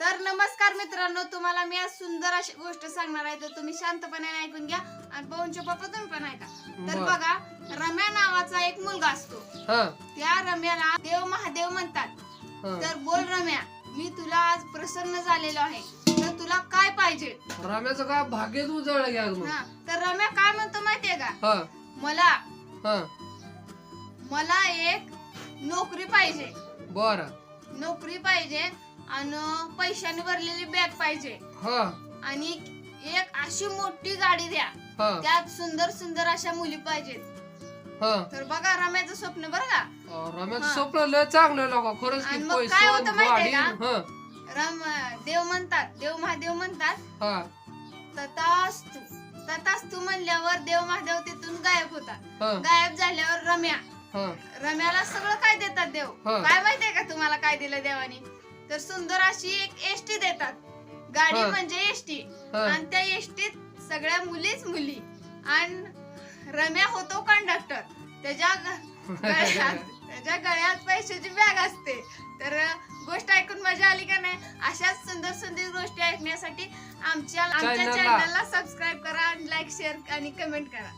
तर नमस्कार मित्रांनो तुम्हाला मी आज सुंदर अशी गोष्ट सांगणार आहे. तर तुम्ही शांतपणे ऐकून घ्या. आणि पवनचे पप्पा तुम्ही पण ऐका. तर बर. बघा रम्या नावाचा एक मुलगा असतो. हा. त्या रम्याला देव महादेव म्हणतात. हा. तर बोल रम्या मी तुला आज प्रसन्न झालेलो आहे. तर तुला काय पाहिजे? रम्याचं काय भाग्यच उजळलं घ्या मग हा. तर रम्या काय म्हणतो माहितीये का? हा. मला हा. मला एक नोकरी पाहिजे. बर. नोकरी पाहिजे. आणि पैशाने भरलेली बॅग पाहिजे. हा. आणि एक अशी मोठी गाडी द्या. हा. त्यात सुंदर सुंदर अशा मुली पाहिजेत. हा. तर बघा रम्याचं स्वप्न बरं का? रम्याचं हा. स्वप्न लय चांगलं लोक खरंच आणि पैसे काय होतं माहितीये गाडी का? हा. रम देव म्हणतात देव महादेव म्हणतात. हा. तथास्तु तथास्तु म्हणल्यावर देव महादेव तिथून गायब होतात. हा. गायब झाल्यावर रम्या. हा. रम्याला सगळं काय देतात देव? हा. काय माहितीये का तुम्हाला काय दिलं देवाने? तर सुंदर अशी एक एसटी देतात. गाडी हा. म्हणजे एसटी. हा. आणि त्या एसटीत सगळ्या मुलीच मुली. आणि रम्या होतो कंडक्टर त्याच्या ग- गळ्यात त्याच्या गळ्यात पैशाची बॅग असते. तर गोष्ट ऐकून मजा आली का नाही? अशाच सुंदर सुंदर गोष्टी ऐकण्यासाठी आमच्या आमच्या चॅनलला- चॅनलला सबस्क्राईब करा आणि लाईक शेअर आणि कमेंट करा.